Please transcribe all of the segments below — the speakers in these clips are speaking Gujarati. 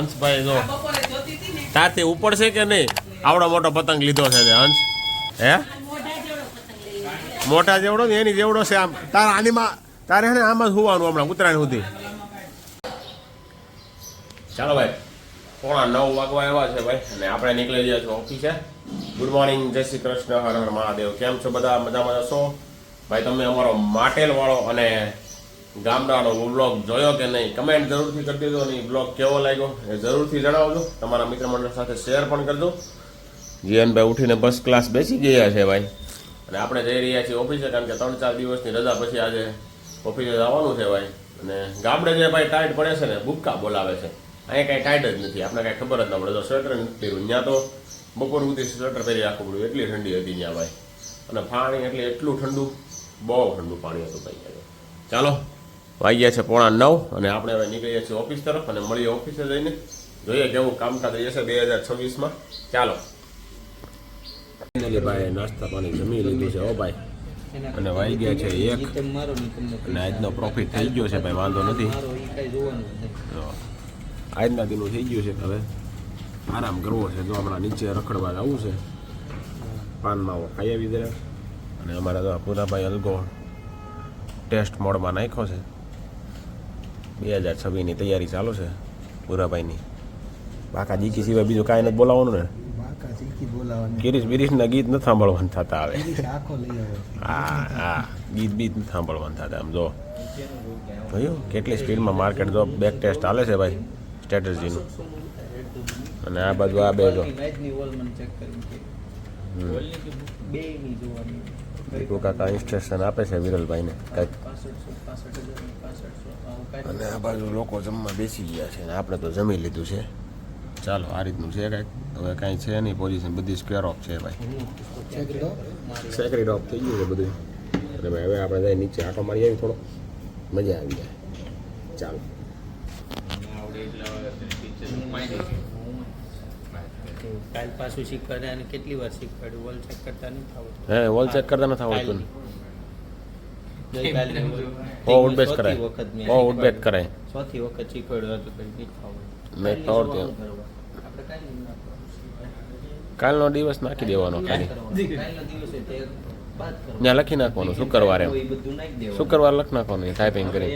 હંસભાઈ જો. તારથી ઉપડશે કે નહીં? આવડો મોટો પતંગ લીધો છે હંસ. હે? મોટા જેવડો એની જેવડો છે આમ. તારા આનીમાં તારે હે ને આમ જ હોવાનું હમણાં, ઉત્તરાયણ સુધી. ચાલો ભાઈ, પોણા નવ વાગવા એવા છે ભાઈ, અને આપણે નીકળી ગયા છો ઓફિસે. ગુડ મોર્નિંગ જય શ્રી કૃષ્ણ, હર હર મહાદેવ. કેમ છો બધા? મજામાં છો ભાઈ, તમે અમારો માટેલ વાળો અને ગામડાનો બ્લોગ જોયો કે નહીં કમેન્ટ જરૂરથી કરી દેજો અને બ્લોગ કેવો લાગ્યો એ જરૂરથી જણાવજો. તમારા મિત્ર મંડળ સાથે શેર પણ કરજો. જીવનભાઈ ઉઠીને બસ ક્લાસ બેસી ગયા છે ભાઈ. અને આપણે જઈ રહ્યા છીએ ઓફિસે કારણ કે ત્રણ ચાર દિવસની રજા પછી આજે ઓફિસે જવાનું છે ભાઈ. અને ગામડે જે ભાઈ ટાઈટ પડે છે ને બુક્કા બોલાવે છે. અહીંયા કાંઈ ટાઈટ જ નથી આપણે કાંઈ ખબર જ ના પડે. તો સ્વેટર નથી ત્યાં તો બપોર સુધી સ્વેટર પહેરી રાખવું પડ્યું. એટલી ઠંડી હતી ત્યાં ભાઈ. અને પાણી એટલે એટલું ઠંડુ, બહુ ઠંડુ પાણી હતું ભાઈ. ચાલો વાગ્યા છે પોણા નવ અને આપણે હવે નીકળીએ છીએ ઓફિસ તરફ અને મળીએ ઓફિસે જઈને. જોઈએ કેવું કામકાજ રહેશે બે હજાર છવ્વીસમાં. ચાલો. ભાઈ, નાસ્તા પાણી જમી લીધું છે ઓ ભાઈ. અને વાઈ ગયા છે એક. અને આજનો પ્રોફિટ થઈ ગયો છે ભાઈ, વાંધો નથી. આજના દિનનું થઈ ગયું છે હવે. આરામ કરવો છે, જો હમણાં નીચે રખડવા જવું છે. પાન માવો ખાઈ આવી જરા અને અમારા તો પૂરાભાઈ અલગો ટેસ્ટ મોડમાં નાખ્યો છે. બે હજાર છવ્વીસની તૈયારી ચાલુ છે પૂરાભાઈની બાકા જીકી સિવાય બીજું કાંઈ નથી બોલાવવાનું ને? ગિરીશ બિરીશના ગીત નથી સાંભળવાનું થતા આવે. હા હા. ગીત બીત નથી સાંભળવાનું થતા આમ જો. જોયું કેટલી સ્પીડમાં માર્કેટ જો બેક ટેસ્ટ ચાલે છે ભાઈ સ્ટ્રેટેજીનું. અને આ બાજુ આ બે જો. દીપુ કાકા ઇન્સ્ટ્રક્શન આપે છે વિરલભાઈને કંઈક. અને આ બાજુ લોકો જમવા બેસી ગયા છે અને આપણે તો જમી લીધું છે. ચાલો આ રીતનું છે કંઈક. હવે કાંઈ છે નહીં પોઝિશન બધી સ્ક્વેર ઓફ છે ભાઈ. સેક્રેટ ઓફ થઈ ગયું છે બધું. અને ભાઈ હવે આપણે જાય નીચે આટો મારી આવી થોડો. મજા આવી જાય. ચાલો. કાલ પાછું શીખવાડે અને કેટલી વાર શીખવાડ્યું વોલ ચેક કરતા નથી આવડતું હે વોલ ચેક કરતા નથી આવડતું વખત કરાય. ચોથી વખત શીખવાડ્યું હતું કંઈ નહીં કાલની દિવસ નાખી દેવાનો ખાલી. ત્યાં લખી નાખવાનું શુક્રવારે. શુક્રવાર લખી નાખવાનું ટાઈપિંગ કરી.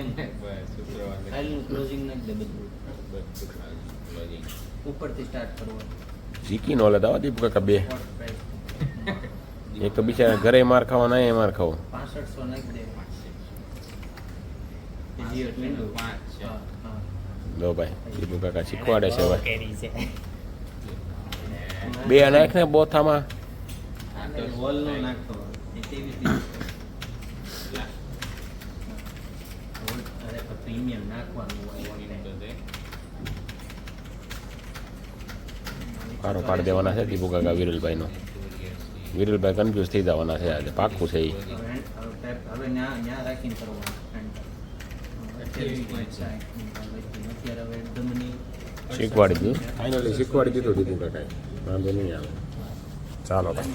ઉપરથી સ્ટાર્ટ કરવાનું. શીખી નો લેતા દીપ કાકા બે એક તો બિચારા ઘરે માર ખાવા એ માર ખાવો 6500 નાખી દે. હજી એટલું. હા, હા. લો ભાઈ દીપુ કાકા શીખવાડે છે ભાઈ બે નાખ ને બોથામાં પ્રીમિયમ નાખવાનું પારો પાડી દેવાના છે દીપુ કાકા વિરલભાઈનો. વિરલભાઈ કન્ફ્યુઝ થઈ જવાના છે આજે પાક્કું છે એ નહીં શીખવાડી દીધું? ફાઇનલી શીખવાડી દીધું દીપુ કાકાએ. વાંધો નહીં આવે. ચાલો ભાઈ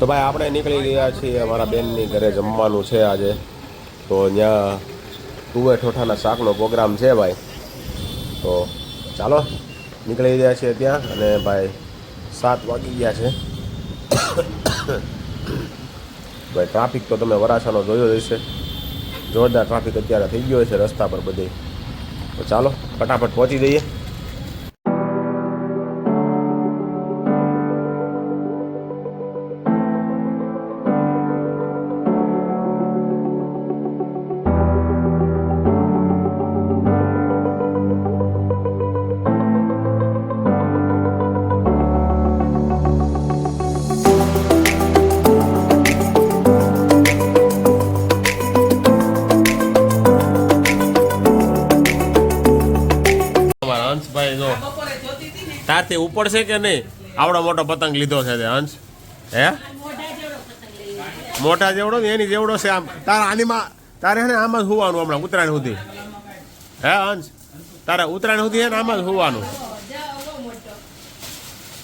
તો ભાઈ, આપણે નીકળી ગયા છીએ અમારા બેનની ઘરે જમવાનું છે આજે. તો ત્યાં તુવે ઠોઠાના શાકનો પ્રોગ્રામ છે ભાઈ. તો ચાલો, નીકળી ગયા છીએ ત્યાં અને ભાઈ સાત વાગી ગયા છે. ભાઈ ટ્રાફિક તો તમે વરાછાનો જોયો જ હશે. જોરદાર ટ્રાફિક અત્યારે થઈ ગયો છે રસ્તા પર બધે. તો ચાલો, ફટાફટ પહોંચી જઈએ. અમારા હંસભાઈ જો. તારથી ઉપડશે કે નહીં? આવડો મોટો પતંગ લીધો છે તે હંસ હે? મોટા જેવડો એની જેવડો છે આમ. તારા આનીમાં તારે ને આમાં જ હોવાનું હમણાં, ઉત્તરાયણ સુધી. હે હંસ તારે ઉત્તરાયણ સુધી ને આમાં જ હોવાનું.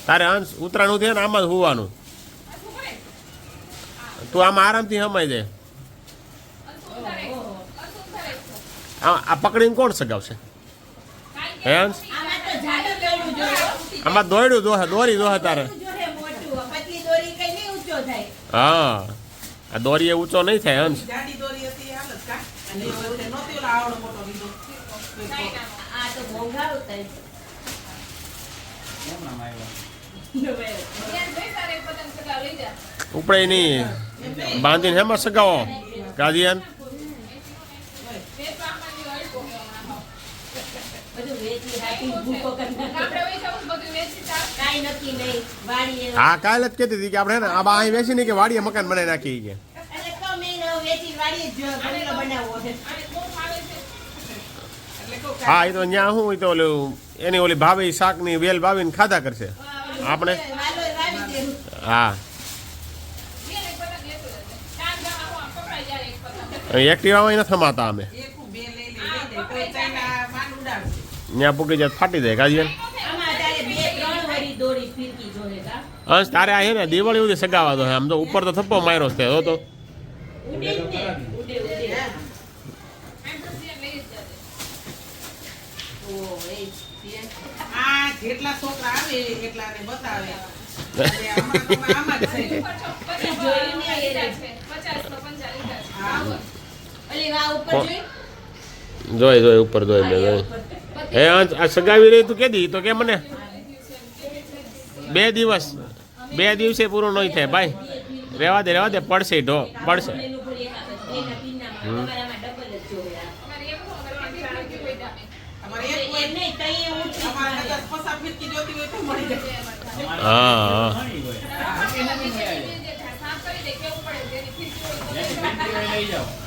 તારે હંસ ઉત્તરાયણ સુધી ને આમાં જ હોવાનું. તું આમાં આરામથી સમાઈ જાય આ પકડીને કોણ સગાવશે? હે આમાં દોડ્યું દોહે દોરી દોહે તારે. હા. આ દોરી એ ઊંચો નહીં થાય અંશ. ઉપડે નહીં. બાંધીને હેમાં સગાવો. ગાદિયાન બધું વેચી રાખી ભૂકો કરી નાખે. કાંઈ નક્કી નહીં. વાડીએ હા કાલે જ કહેતી હતી કે આપણે આ બા અહીં બેસીને કે વાડીએ મકાન બનાવી નાખી કે. હા એ તો ત્યાં હું એ તો ઓલું એની ઓલી ભાભી શાકની વેલ ભાવીને ખાધા કરશે. આપણે. હા. એક્ટિવામાં નથી થમાતા અમે એકું બે લઈ લઈ લઈ દે તો ચાઇના માન ઉડાડશે ત્યાં પૂકી જાય ફાટી જાય કાજી આમાં તારે આ છે ને દિવાળી સુધી સગાવા તો આમ તો ઉપર તો થપ્પો માર્યો છે. તો. જેટલા છોકરા આવે ને જોઈ? જોઈ જોઈ ઉપર જોઈ મેં જોઈ. હે આ સગાવી રહી તું કેદી? તો કે મને? બે દિવસ. બે દિવસે પૂરો નહીં થાય. ભાઈ રહેવા દે રહેવા દે. પડશે ઢો, પડશે.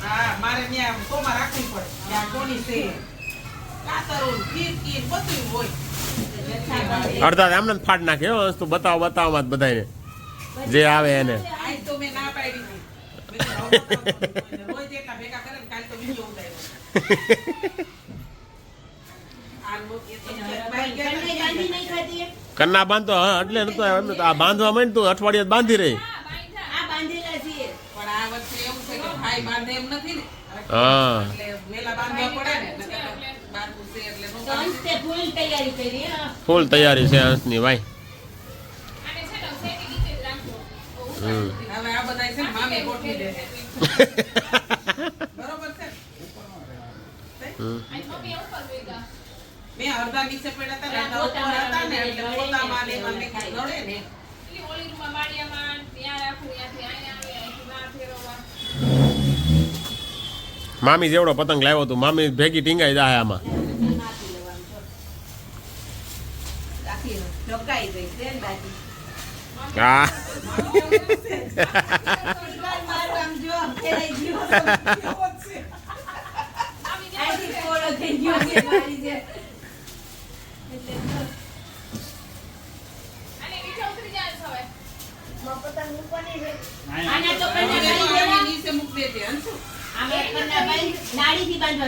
હા મારે ત્યાં કોમાં રાખવી પડે. ત્યાં કોની છે કાતરો ફીરકી બધું હોય અડધા આમને ફાડ નાખે હો બતાવો બતાવો જ બધાને જે આવે એને. મેં મેં? કન્ના બાંધતો હા એટલે નતો એમને તો આ બાંધવા માંડ તું અઠવાડિયે બાંધી રહી. હા. ફૂલ તૈયારી કરી હા. ફૂલ તૈયારી છે અંશની ભાઈ. મામી હતા હતા જેવડો પતંગ લાવ્યો તું મામી ભેગી ટીંગાઈ જાય આમાં.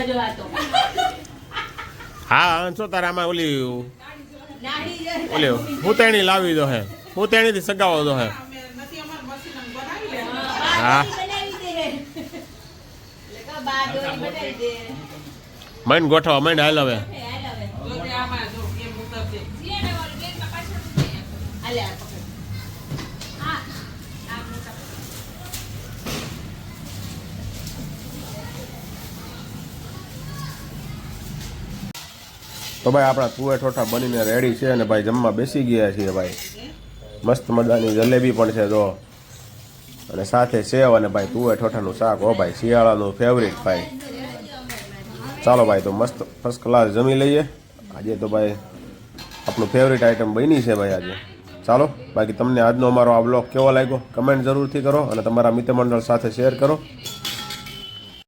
જો આ તો. હા અંશો તારામાં ઓલી નાળી હું ઓલી લાવી દો હે હુતેણીથી સગાવો દો હે અમે નથી અમાર મશીન અમે બનાવી લે હા. બા દોરી બનાવી દે. એટલે કહો બા દોરી બનાવી દે. મન ગોઠવા હવે હાલ હવે. આમાં જો કેમ ઉતરશે તો ભાઈ આપણા તુવે ઠોઠા બનીને રેડી છે અને ભાઈ જમવા બેસી ગયા છીએ ભાઈ. મસ્ત મજાની જલેબી પણ છે જો. અને સાથે સેવ અને ભાઈ તુવે ઠોઠાનું શાક, હો ભાઈ, શિયાળાનું ફેવરિટ ભાઈ. ચાલો ભાઈ, તો મસ્ત ફર્સ્ટ ક્લાસ જમી લઈએ. આજે તો ભાઈ આપણું ફેવરિટ આઈટમ બની છે ભાઈ આજે. ચાલો, બાકી તમને આજનો અમારો આ બ્લોગ કેવો લાગ્યો? કમેન્ટ જરૂરથી કરો અને તમારા મિત્ર મંડળ સાથે શેર કરો.